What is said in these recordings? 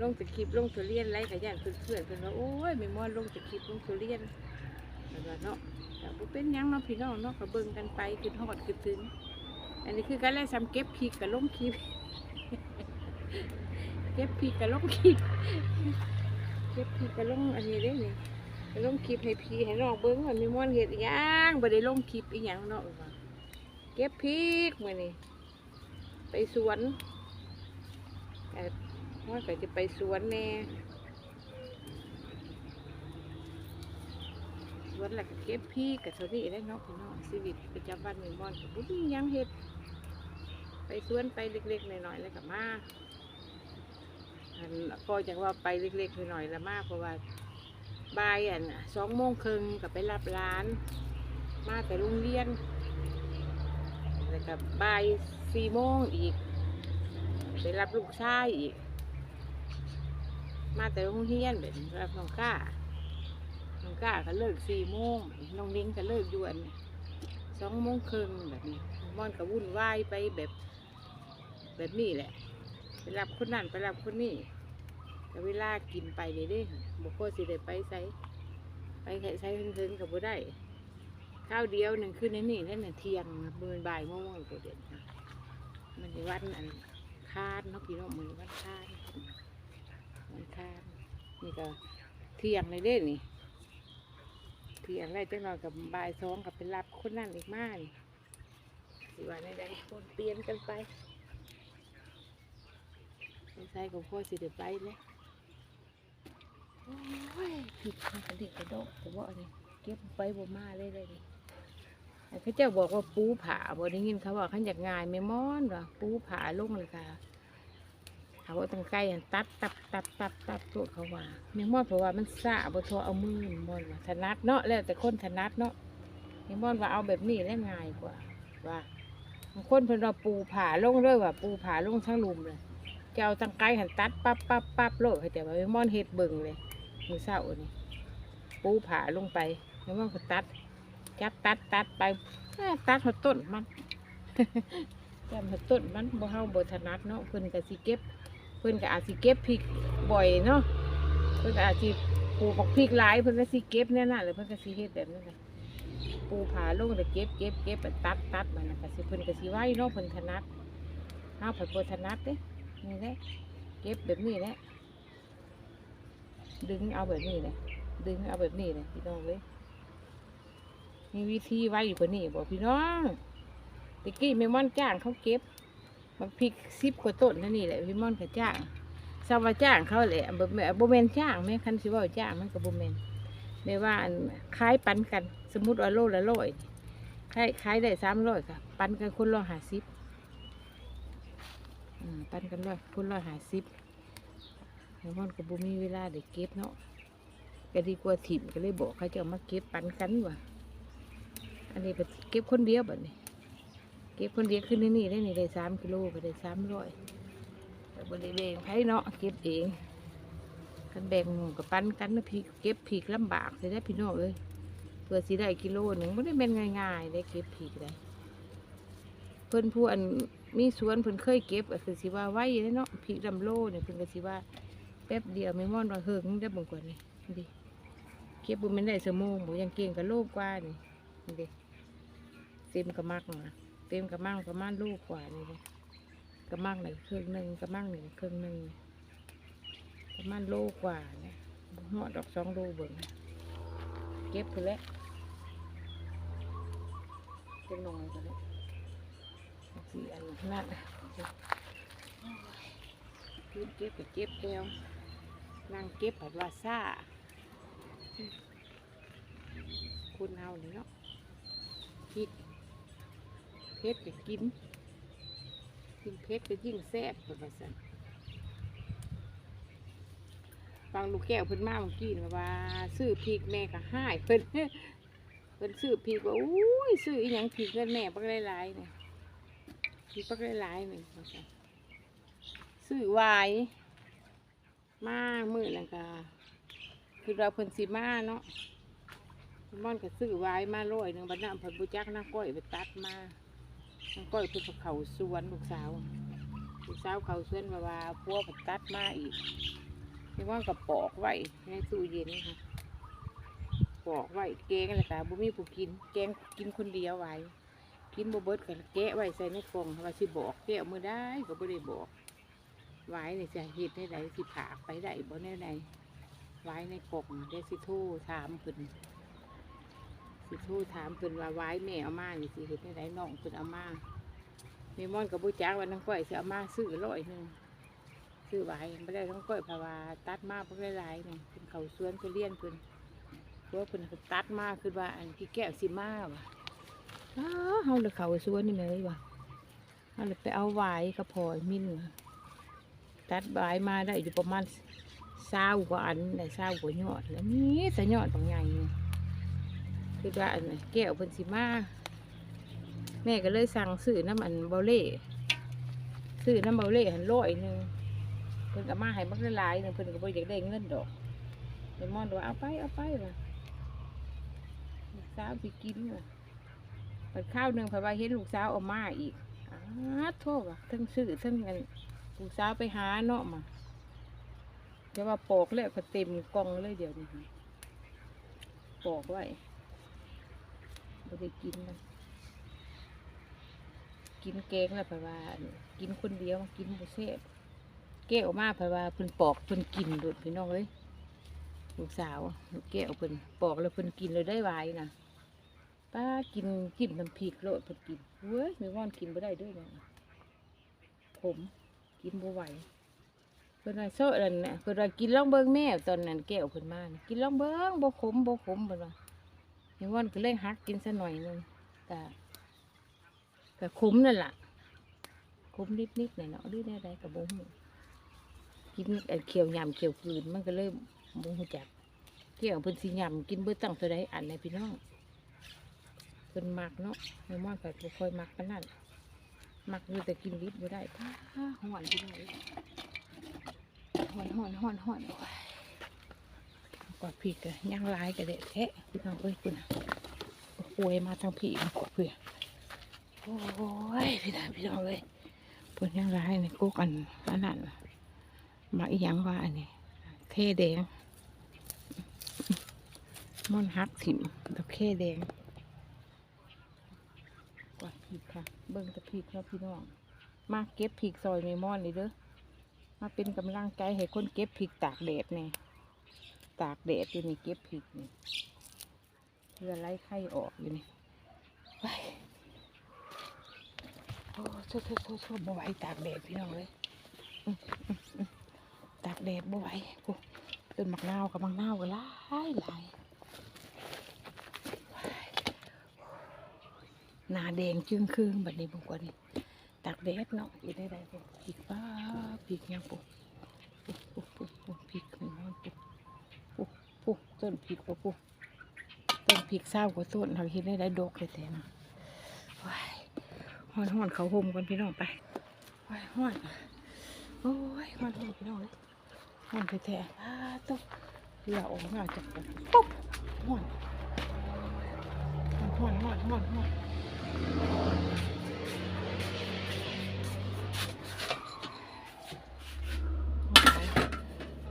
ลงจะคลิปลงทุเรียนไรกับย่านเพื่อนเพื่อนว่าโอ้ยไม่มอนลงจะคลิปลงทุเรียนแล้วเนาะแต่บ่เป็นยังเนาะพี่น้องเนาะก็เบิงกันไปขึ้นฮอดขึ้นถึง อันนี้คือการแล่ซ้ำเก็บพริกกับลงคลิปเก็บพริกกับลงคลิปเก็บพริกกับลงอันนี้ได้นี่ไปลงคลิปให้พี่ให้น้องเบิ่งว่ามีม่วนเฮ็ดอิหยังบ่ได้ลงคลิปอีหยังเนาะว่าเก็บพริกมื้อนี้ไปสวน ว่าก็จะไปสวนแน่สวนแล้วก็เก็บพริกกับเท่านี้ได้นาะพี่น้องชีวิตประจำวันมีม่วนก็บ่มีหยังเฮ็ด ไปสวนไปเล็กๆหน่อยๆแล้วก็มาอันก็จังว่าไปเล็กๆหน่อยๆแล้วมาเพราะว่าบ่ายอะสองโมงครึ่งก็ไปรับร้าน มาแต่โรงเรียนแล้วก็บ่ายสี่โมงอีกไปรับลูกชายอีก มาแต่โรงเรียนแบบรับน้องก้าน้องก้าก็เลิกสี่โมงน้องนิ้งก็เลิกยวนสองโมงครึ่งแบบนี้มอนก็วุ่นวายไปแบบแบบนี้แหละไปรับคนนั่นไปรับคนนี้แต่เวลากินไปเด้เด้บุคคลสิได้ไปใส่ไปแค่ใช้เพิ่งๆกับบ่ได้ข้าวเดียวหนึ่งขึ้นนนี่นั่นน่ะเที่ยงเบินบ่ายโมงก็เด็ดค่ะมันในวันอันคาดเนาะพี่น้องมือวันคาดวันคาด ก็เที่ยงเลยเด้นี่เที่ยงไรจังหน่อยกับบ่ายสองกับไปรับคนนั่นอีกมากสิว่าในใดคนเปลี่ยนกันไปใช่ของพ่อสิเดี๋ยวไปเลยโอ้ยผิดมันกระดิกกระโดดแต่ว่าอันนี้เก็บไปบ่มาเลยเลยนี่แต่เขาเจ้าบอกว่าปูผาบ่ได้ยินเขาว่าขันอยากงายไม่ม้อนว่ะปูผาลงเลยค่ะ เขาตั้งใกล้อันตัดตับตับตับตับตัวเขาว่าไม่ม้อนเพราะว่ามันสะบ่ทอเอามือมอนว่าถนัดเนาะแล้วแต่คนถนัดเนาะไม่ม้อนว่าเอาแบบนี้แล้วง่ายกว่า ว่าบางคนเพิ่นว่าปูผาลงเลยว่าปูผาลงทั้งลุมเลยจะเอาตังไกหันตัดปั๊บปั๊บปั๊บโลดให้แต่ว่าไม่ม่อนเฮ็ดเบิ่งเลยมือเศร้านี่ปูผาลงไปไม่ม่อนก็ตัดจับตัดตัดไปตัดหัวต้นมันจับหัวต้นมันบ่เฮาบ่ถนัดเนาะเพิ่นก็สิเก็บ พิ่นก็อาจสิเก็บพริกบ่อยเนาะเพิ่นก็อาจสิปลูกบักพริกหลายเพิ่นก็สิเก็บแน่น่ะหรือเพิ่นก็สิเฮ็ดแบบนั้นะปูผาลงแต่เก็บเก็บเก็บตัดตัดมันน่ะก็สิเพิ่นก็สิไว้เนาะเพิ่นถนัดเฮาผัดบ่ถนัดเด้นี่แหละเก็บแบบนี้แหละดึงเอาแบบนี้เลยดึงเอาแบบนี้เลยพี่น้องเลยมีวิธีไว้อยู่กว่านี้บอกพี่น้องตะกี้แม่ม่อนจ้างเขาเก็บ มันพริกซิบกว่าต้นนั่นนี่แหละพี่ม่อนก็จ้างสาวาจ้างเขาแหละบ่แม่บ่แมนจ้างแม่คันสิว่าจ้างมันก็บ่แมนแม่ว่าอันขายปันกัน สมมุติว่าโลละร้อยขายขายได้สามร้อยค่ะ ปันกันคนละห้าสิบปันกันร้อยพุ่นร้อยหาสิบแล้วมันก็บ่มีเวลาได้เก็บเนาะก็ดีกว่าถิ่มก็เลยบอกเขาจะเอามาเก็บปันกันว่ะอันนี้ก็เก็บคนเดียวแบบนี้ เก็บคนเดียวขึ้นนี่นี่ได้นี่ได้สามกิโลก็ได้สามร้อยแต่บริเวณไผเนาะเก็บเองกันแบ่งหมูกับปั้นกันนะพีเก็บผีกลำบากใช่ได้พี่น้องเอ้ยเพื่อสิได้กิโลหนึ่งไม่ได้เป็นง่ายๆได้เก็บผีกได้เพิ่อนผู้อันมีสวนเพิ่นเคยเก็บก็คือสิว่าไว้เนาะพริกลำโลเนี่ยเพิ่นก็สิว่าแป๊บเดียวไม่ม่อนว่าเฮิงได้บ่งกว่านี่ดิเก็บบ่แม่นได้ชั่วโมงบ่ยังเก่งกับโลกว่านี่นี่ดิเต็มกระมักนะ เต็มกระมังประมาณโลกว่านี่เลยกระมังไหนครึ่งหนึงกระมังนี่ครึ่งหนึงประมาณโลกว่าเนี่ยบ่ฮอดดอกสองโลเบิ่งเก็บพุ่นแหล้วเก็บลงไปแล้วสี่อันนั่นเก็บเก็บก็เก็บแล้วนั่งเก็บผัดว่าซ่าคุณเอานี่เนาะพริก เพชรก็กิน กินเพชรก็ยิ่งแซ่บป็นภาษาฟังลูกแก้วเพิ่นมาเมื่อกี้นะว่า ซื้อพริกแม่ก็ให้เพิ่นเพิ่นซื้อพริกว่าอุ้ยซื้ออีหยังพริกเงินแม่บักหลายๆเนี่ยมีปักหลายๆหนึ่งว่าซั่นซื้อไวายมามือนั่นก็คือเราเพิ่นสีมาเนาะม่อนก็ซื้อไวายมาร้อยหนึ่งบัดน้ำเพิ่นบุจักน้าก้อยไปตัดมา น้าก้อยเพิ่นเขาสวนลูกสาวลูกสาวเขาสวนมาว่าพวเพิ่นตัดมาอีกนี่ว่ากับปอกไว้ในตู้เย็นค่ะปอกไว้แกงอะไรกันบุมีผู้กิน แกงกินคนเดียวไว้ กินบเบิดกันแกะไว้ใส่ในกล่องว่าสิบอกแกะมือได้ก็บ่ได้บอกไว้ในจะเฮ็ดให้ใดสิผากไปได้บ่แน่ใดไว้ในกล่องได้สิโทรถามเพิ่น สิโทรถามเพิ่นว่าไว้แม่เอามานี่สิเฮ็ดให้ใดน้องเพิ่นเอามาเมมอนกับบุจักว่าน้องก้อยสิเอามาซื้อร้อยหนึ่งซื้อไว้ไม่ได้น้องก้อยเพราะว่าตัดมาเพิ่นหลายๆนี่เพิ่นเขาสวนเพิ่นเลี้ยนเพิ่นเพราะเพิ่นตัดมาคือว่าอันที่แก้วสิมาว่ะอ้าเฮาเลยเขาสวนนี่เลยว่ะเฮาเลยไปเอาไว้กับพอยมินตัดใบมาได้อยู่ประมาณเศร้ากว่าอันได้เศร้ากว่ายอดแล้วนี่แต่ยอดบางใหญ่ คือว่าอันแก้วเพิ่นสิมาแม่ก็เลยสั่งซื้อน้ำอันเบาเล่ซื้อน้ำเบาเล่หันร้อยหนึ่งเพิ่นก็มาให้บักละลายหนึ่งเพิ่นก็บ่อยากได้เงินดอกเลมอนว่าเอาไปเอาไปว่ะลูกสาวสิกินว่ะเปิดข้าวหนึ่งพระว่าเห็นลูกสาวเอามาอีกอ้าโทษว่ะทั้งซื้อทั้งเงินลูกสาวไปหาเนาะมาเดี๋ยวว่าปอกแล้วก็เต็มกล่องเลยเดี๋ยวนี้ปอกไว้ ไม่ได้กินเลยกินแกงแล้วเพราะว่ากินคนเดียวกินบุเซ่แก้วมาเพราะว่าเพิ่นปอกเพิ่นกินโดดพี่น้องเลยลูกสาวแก้วเพิ่นปอกแล้วเพิ่นกินเลยได้หวนะป้ากินจิ้มน้ำพริกโลดเพิ่นกินเว้ยไม่ว่านกินไม่ได้ด้วยนี่ยผมกินบ่ไหวเพิ่นว่าโซ่นั่นน่ะเพิ่นว่ากินล่องเบิ่งแม่ตอนนั้นแก้วเพิ่นมากินล่องเบิ่งบ่ขมบ่ขมเพิ่นว่า เห็นว่าก็เลยหักกินซะหน่อยนึงแต่ก็ขมนั่นแหล่ะขมนิดๆหน่อยเนาะหรือได้ใดก็บ่ฮู้กินเขียวยำเขียวกลืนมันก็เลยบ่ฮู้จับเกแก้วเพิ่นสิยำกินเบิดตั้งเท่ใดอันไหนพี่น้องเพิ่นมักเนาะแม่ม่อนก็บ่ค่อยมักปานนั้นมักอยู่แต่กินดิบบ่ได้ห่อนพี่น้องเอ้ยห่อนห่อนห่อนห่อน โอ้ยกอดพี่ก็ย่างลายก็เด็ดแท้พี่น้องเอ้ยคุณป่วยมาทางพี่มากอดเพื่อโอ้ยพี่น้องพี่น้องเลยเพิ่นย่างลายในกุกอันอันนั้นมาอีหยังว่าอันนี้เท่แดงม่อนฮักถิ่มดอกเคแดงกว่าดพริกค่ะ เบิ่งตะพริกแล้วพี่น้อง มาเก็บพริกซอยเมมอนเลยเด้อมาเป็นกำลังใจให้คนเก็บพริกตากแดดเนี่ย ตากแดดอยู่นี่เก็บพริกนี่เพื่อไล่ไข้ออกอยู่นี่ไปโอ้โชโชโชโชบ่ไหวตากแดดพี่น้องเลยตากแดดบ่ไหวโอ้ต้นมะนาวกับมะนาวก็หลายหลายหนาแดงจึงครึ่งแบบนี้บุกว่านี่ตากแดดเนาะอยู่ได้ได้ปุ๊พริกป้าพริกยังปุ๊ปุ๊ปุ๊ปุ๊ปุ๊พริกมันน้อยปุ๊ปุ๊ปุ๊ ต้นพริกปุ๊ปุ๊ต้นพริกเศร้ากว่าต้นเราเห็นได้ได้ดกเลยแต่นะว้ายห้อนห้อนเขาห่มกันพี่น้องไปว้ายห้อนโอ้ยห้อนห้อนพี่น้องเลยห้อนไปแท้ต้องเหล่าออกมาจากปุ๊บห้อนห้อนห้อนห้อนห้อนห้อน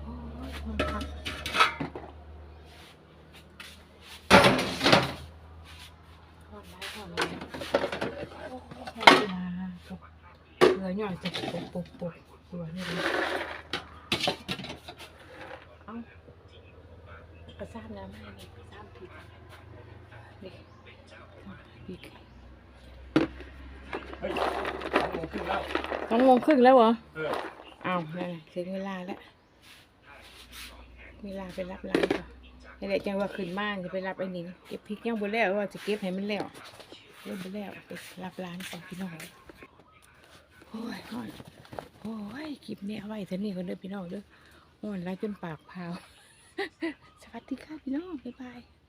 โอ้ยมันพักหอนไม้หอนไม้โอ้โหมาปุ๊บ ย่อยจะปุบปุบปุบเหลือนี่เลยเอากระซ้ำน้ำให้กระซ้ำผิดนี่ผิดเฮ้องโมงครึ่งแล้วสองมงครึ่งแล้วเหรอเอาวนั่นน่ะถึงเวลาแล้ว เวลาไปรับร้านก่อนนี่แหละจังว่าขึ้นมากจะไปรับไอ้นี่เก็บพริกยังบ่แล้วว่าจะเก็บให้มันแล้วเริ่มบ่แล้วไปรับร้านก่อนพี่น้อง โอ้ยฮ้อนโอ้ยคลิปนี้เอาไว้เท่านี้คนเด้อพี่น้องเด้อฮ้อนแล้วจนปากพาว สวัสดีค่ะพี่น้อง บ๊ายบาย